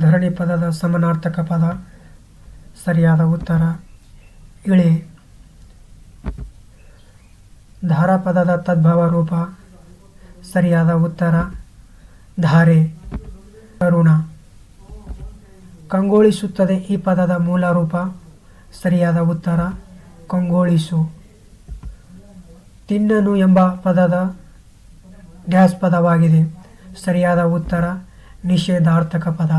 ಧರಣಿ ಪದದ ಸಮನಾರ್ಥಕ ಪದ. ಸರಿಯಾದ ಉತ್ತರ. ಇಳಿ. ಧಾರ ಪದದ ತದ್ಭವ ರೂಪ. ಸರಿಯಾದ ಉತ್ತರ. ಧಾರೆ. ಕರುಣ. ಕಂಗೊಳಿಸುತ್ತದೆ ಈ ಪದದ ಮೂಲ ರೂಪ. ಸರಿಯಾದ ಉತ್ತರ. ಕಂಗೊಳಿಸು. ತಿನ್ನನು ಎಂಬ ಪದದ ಗ್ಯಾಸ್ ಪದವಾಗಿದೆ. ಸರಿಯಾದ ಉತ್ತರ. ನಿಷೇಧಾರ್ಥಕ ಪದ.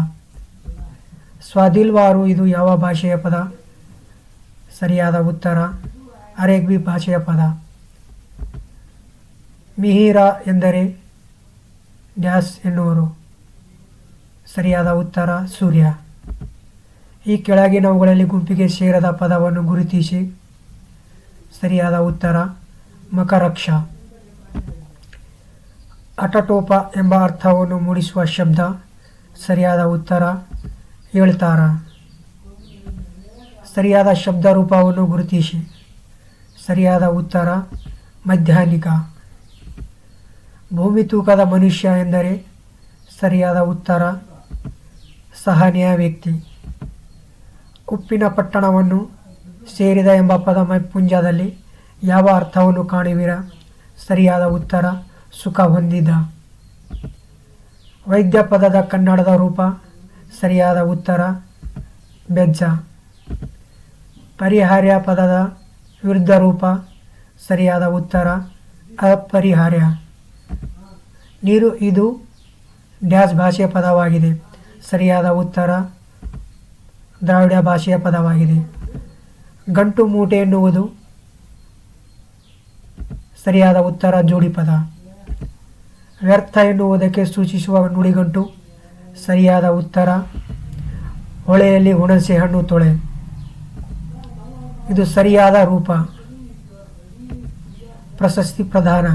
ಸ್ವಾದಿಲ್ವಾರು ಇದು ಯಾವ ಭಾಷೆಯ ಪದ? ಸರಿಯಾದ ಉತ್ತರ, ಅರೇಗ್ವಿ ಭಾಷೆಯ ಪದ. ಮಿಹಿರ ಎಂದರೆ ಡ್ಯಾಸ್ ಎನ್ನುವರು. ಸರಿಯಾದ ಉತ್ತರ, ಸೂರ್ಯ. ಈ ಕೆಳಗಿನವುಗಳಲ್ಲಿ ಗುಂಪಿಗೆ ಸೇರದ ಪದವನ್ನು ಗುರುತಿಸಿ. ಸರಿಯಾದ ಉತ್ತರ, ಮಕರಕ್ಷ. ಅಟಟೋಪ ಎಂಬ ಅರ್ಥವನ್ನು ಮೂಡಿಸುವ ಶಬ್ದ. ಸರಿಯಾದ ಉತ್ತರ ಹೇಳ್ತಾರ. ಸರಿಯಾದ ಶಬ್ದ ರೂಪವನ್ನು ಗುರುತಿಸಿ. ಸರಿಯಾದ ಉತ್ತರ, ಮಧ್ಯಾಹ್ನಿಕ. ಭೂಮಿ ತೂಕದ ಮನುಷ್ಯ ಎಂದರೆ ಸರಿಯಾದ ಉತ್ತರ, ಸಹನೀಯ ವ್ಯಕ್ತಿ. ಉಪ್ಪಿನ ಪಟ್ಟಣವನ್ನು ಸೇರಿದ ಎಂಬ ಪದ ಮೈಪುಂಜದಲ್ಲಿ ಯಾವ ಅರ್ಥವನ್ನು ಕಾಣುವಿರ? ಸರಿಯಾದ ಉತ್ತರ, ಸುಖ ಹೊಂದಿದ. ವೈದ್ಯ ಪದದ ಕನ್ನಡದ ರೂಪ ಸರಿಯಾದ ಉತ್ತರ. ಬೆಜ್ಜ. ಪರಿಹಾರ್ಯ ಪದದ ವಿರುದ್ಧ ರೂಪ. ಸರಿಯಾದ ಉತ್ತರ. ಅಪರಿಹಾರ್ಯ. ನೀರು ಇದು ಡ್ಯಾಸ್ ಭಾಷೆಯ ಪದವಾಗಿದೆ. ಸರಿಯಾದ ಉತ್ತರ. ದ್ರಾವಿಡ ಭಾಷೆಯ ಪದವಾಗಿದೆ. ಗಂಟು ಮೂಟೆ ಎನ್ನುವುದು ಸರಿಯಾದ ಉತ್ತರ ಜೋಡಿ ಪದ. ವ್ಯರ್ಥ ಎನ್ನುವುದಕ್ಕೆ ಸೂಚಿಸುವ ನುಡಿಗಂಟು. ಸರಿಯಾದ ಉತ್ತರ. ಹೊಳೆಯಲ್ಲಿ ಹುಣಸೆ ಹಣ್ಣು ತೊಳೆ. ಇದು ಸರಿಯಾದ ರೂಪ. ಪ್ರಶಸ್ತಿ ಪ್ರದಾನ.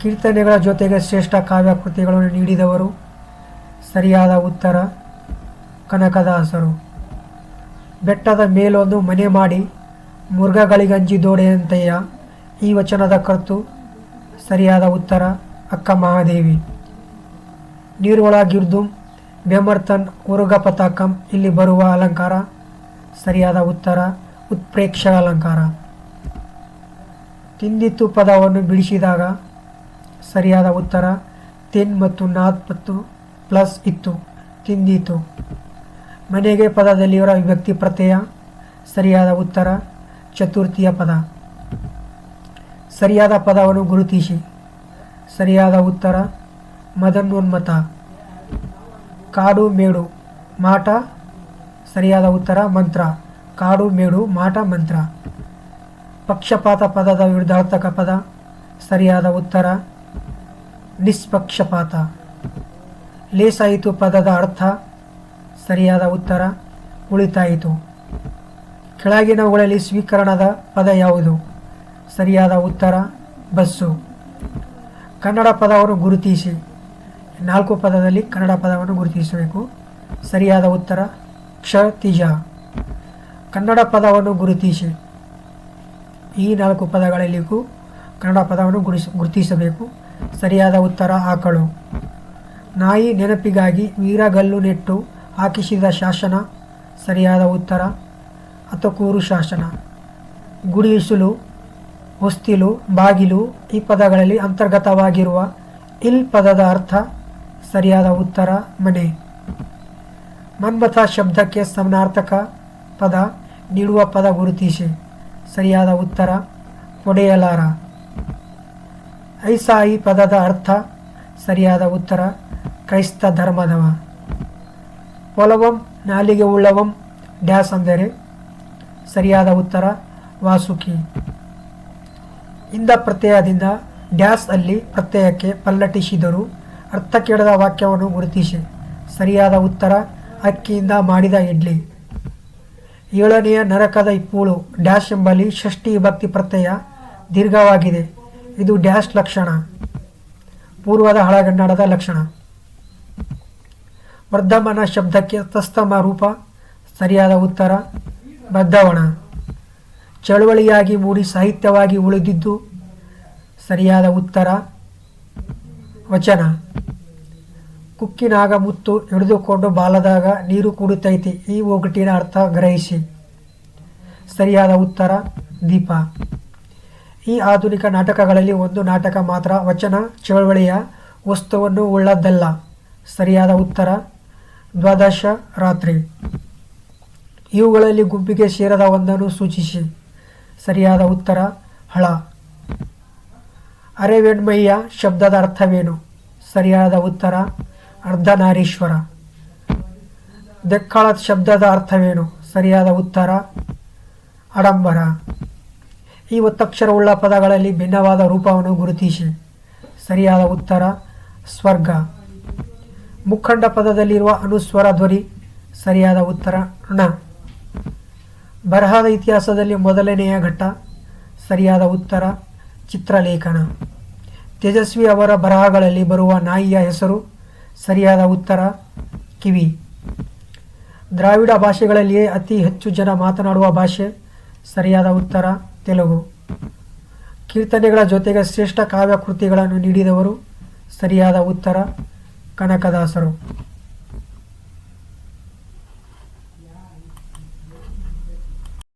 ಕೀರ್ತನೆಗಳ ಜೊತೆಗೆ ಶ್ರೇಷ್ಠ ಕಾವ್ಯ ಕೃತಿಗಳನ್ನು ನೀಡಿದವರು ಸರಿಯಾದ ಉತ್ತರ. ಕನಕದಾಸರು. ಬೆಟ್ಟದ ಮೇಲೊಂದು ಮನೆ ಮಾಡಿ ಮುರುಘಗಳಿಗಂಜಿದೋಡೆಯಂತೆಯ ಈ ವಚನದ ಕರ್ತು ಸರಿಯಾದ ಉತ್ತರ, ಅಕ್ಕ ಮಹಾದೇವಿ. ನೀರೊಳಗಿರ್ದು ಬೆಮರ್ತನ್ ಉರುಗ ಪತಾಕಂ, ಇಲ್ಲಿ ಬರುವ ಅಲಂಕಾರ, ಸರಿಯಾದ ಉತ್ತರ ಉತ್ಪ್ರೇಕ್ಷ ಅಲಂಕಾರ. ತಿಂದಿತ್ತು ಪದವನ್ನು ಬಿಡಿಸಿದಾಗ ಸರಿಯಾದ ಉತ್ತರ, ತಿನ್ ಮತ್ತು ನಾತ್ ಮತ್ತು ಪ್ಲಸ್ ಇತ್ತು ತಿಂದಿತು ಮನೆಗೆ ಪದದಲ್ಲಿರುವ ವಿಭಕ್ತಿ ಪ್ರತ್ಯಯ, ಸರಿಯಾದ ಉತ್ತರ, ಚತುರ್ಥಿಯ ಪದ. ಸರಿಯಾದ ಪದವನ್ನು ಗುರುತಿಸಿ, ಸರಿಯಾದ ಉತ್ತರ ಮದನ್ವನ್ಮತ ಕಾಡು ಮೇಡು, ಮಾಟ, ಸರಿಯಾದ ಉತ್ತರ, ಮಂತ್ರ. ಕಾಡು ಮೇಡು, ಮಾಟ, ಮಂತ್ರ. ಪಕ್ಷಪಾತ ಪದದ ವಿರುದ್ಧಾರ್ಥಕ ಪದ, ಸರಿಯಾದ ಉತ್ತರ. ನಿಷ್ಪಕ್ಷಪಾತ. ಲೇಸಾಯಿತು ಪದದ ಅರ್ಥ, ಸರಿಯಾದ ಉತ್ತರ. ಉಳಿತಾಯಿತು. ಕೆಳಗಿನವುಗಳಲ್ಲಿ ಸ್ವೀಕರಣದ ಪದ ಯಾವುದು? ಸರಿಯಾದ ಉತ್ತರ, ಬಸ್ಸು. ಕನ್ನಡ ಪದವನ್ನು ಗುರುತಿಸಿ. ನಾಲ್ಕು ಪದದಲ್ಲಿ ಕನ್ನಡ ಪದವನ್ನು ಗುರುತಿಸಬೇಕು. ಸರಿಯಾದ ಉತ್ತರ ಕ್ಷತಿಜ ಕನ್ನಡ ಪದವನ್ನು ಗುರುತಿಸಿ. ಈ ನಾಲ್ಕು ಪದಗಳಲ್ಲಿಗೂ ಕನ್ನಡ ಪದವನ್ನು ಗುರುತಿಸಬೇಕು. ಸರಿಯಾದ ಉತ್ತರ, ಆಕಳು. ನಾಯಿ ನೆನಪಿಗಾಗಿ ವೀರಗಲ್ಲು ನೆಟ್ಟು ಹಾಕಿಸಿದ ಶಾಸನ, ಸರಿಯಾದ ಉತ್ತರ ಅತಕೂರು ಶಾಸನ. ಗುಡಿಸಲು ಹೊಸ್ತಿಲು, ಬಾಗಿಲು ಈ ಪದಗಳಲ್ಲಿ ಅಂತರ್ಗತವಾಗಿರುವ ಇಲ್ ಪದದ ಅರ್ಥ ಸರಿಯಾದ ಉತ್ತರ, ಮನೆ. ಮನ್ಮಥ ಶಬ್ದಕ್ಕೆ ಸಮನಾರ್ಥಕ ಪದ ನೀಡುವ ಪದ ಗುರುತಿಸಿ. ಸರಿಯಾದ ಉತ್ತರ, ಒಡೆಯಲಾರ. ಐಸಾಯಿ ಪದದ ಅರ್ಥ, ಸರಿಯಾದ ಉತ್ತರ, ಕ್ರೈಸ್ತ ಧರ್ಮದವ. ಒಲವಂ, ನಾಲಿಗೆ ಉಳ್ಳವಂ, ಡ್ಯಾಸ್ ಅಂದರೆ, ಸರಿಯಾದ ಉತ್ತರ, ವಾಸುಕಿ. ಇಂದ ಪ್ರತ್ಯಯದಿಂದ ಡ್ಯಾಸ್ ಅಲ್ಲಿ ಪ್ರತ್ಯಯಕ್ಕೆ ಪಲ್ಲಟಿಸಿದರು. ಅರ್ಥ ಕೇಳದ ವಾಕ್ಯವನ್ನು ಗುರುತಿಸಿ. ಸರಿಯಾದ ಉತ್ತರ ಅಕ್ಕಿಯಿಂದ ಮಾಡಿದ ಇಡ್ಲಿ. ಏಳನೆಯ ನರಕದ ಇಪ್ಪೂಳು ಡ್ಯಾಶ್ ಎಂಬಲ್ಲಿ ಷಷ್ಠಿ ಭಕ್ತಿ ಪ್ರತ್ಯಯ ದೀರ್ಘವಾಗಿದೆ. ಇದು ಡ್ಯಾಶ್ ಲಕ್ಷಣ. ಪೂರ್ವದ ಹಳಗನ್ನಡದ ಲಕ್ಷಣ. ವರ್ಧಮಾನ ಶಬ್ದಕ್ಕೆ ತಸ್ತಮ ರೂಪ, ಸರಿಯಾದ ಉತ್ತರ ಬದ್ಧವಣ ಚಳುವಳಿಯಾಗಿ ಮೂಡಿ ಸಾಹಿತ್ಯವಾಗಿ ಉಳಿದಿದ್ದು, ಸರಿಯಾದ ಉತ್ತರ ವಚನ. ಕುಕ್ಕಿನಾಗ ಮುತ್ತು ಹಿಡಿದುಕೊಂಡು ಬಾಲದಾಗ ನೀರು ಕುಡಿತೈತಿ ಈ ಒಗಟಿನ ಅರ್ಥ ಗ್ರಹಿಸಿ. ಸರಿಯಾದ ಉತ್ತರ, ದೀಪ. ಈ ಆಧುನಿಕ ನಾಟಕಗಳಲ್ಲಿ ಒಂದು ನಾಟಕ ಮಾತ್ರ ವಚನ, ಚಳವಳಿಯ ವಸ್ತುವನ್ನು ಉಳ್ಳದ್ದಲ್ಲ. ಸರಿಯಾದ ಉತ್ತರ, ದ್ವಾದಶ ರಾತ್ರಿ. ಇವುಗಳಲ್ಲಿ ಗುಂಪಿಗೆ ಸೇರದ ಒಂದನ್ನು ಸೂಚಿಸಿ. ಸರಿಯಾದ ಉತ್ತರ, ಹಳ. ಅರೆವೆಣ್ಮಯ್ಯ ಶಬ್ದದ ಅರ್ಥವೇನು? ಸರಿಯಾದ ಉತ್ತರ ಅರ್ಧನಾರೀಶ್ವರ. ದೆಕ್ಕಳ ಶಬ್ದದ ಅರ್ಥವೇನು? ಸರಿಯಾದ ಉತ್ತರ? ಅಡಂಬರ ಈ ಒತ್ತಕ್ಷರವುಳ್ಳ ಪದಗಳಲ್ಲಿ ಭಿನ್ನವಾದ ರೂಪವನ್ನು ಗುರುತಿಸಿ. ಸರಿಯಾದ ಉತ್ತರ, ಸ್ವರ್ಗ. ಮುಖಂಡ ಪದದಲ್ಲಿರುವ ಅನುಸ್ವರ ಧ್ವನಿ, ಸರಿಯಾದ ಉತ್ತರ ಣ ಬರಹದ ಇತಿಹಾಸದಲ್ಲಿ ಮೊದಲನೆಯ ಘಟ್ಟ, ಸರಿಯಾದ ಉತ್ತರ, ಚಿತ್ರಲೇಖನ. ತೇಜಸ್ವಿ ಅವರ ಬರಹಗಳಲ್ಲಿ ಬರುವ ನಾಯಿಯ ಹೆಸರು ಸರಿಯಾದ ಉತ್ತರ? ಕಿವಿ. ದ್ರಾವಿಡ ಭಾಷೆಗಳಲ್ಲಿಯೇ ಅತಿ ಹೆಚ್ಚು ಜನ ಮಾತನಾಡುವ ಭಾಷೆ? ಸರಿಯಾದ ಉತ್ತರ, ತೆಲುಗು. ಕೀರ್ತನೆಗಳ ಜೊತೆಗೆ ಶ್ರೇಷ್ಠ ಕಾವ್ಯ ಕೃತಿಗಳನ್ನು ನೀಡಿದವರು? ಸರಿಯಾದ ಉತ್ತರ, ಕನಕದಾಸರು.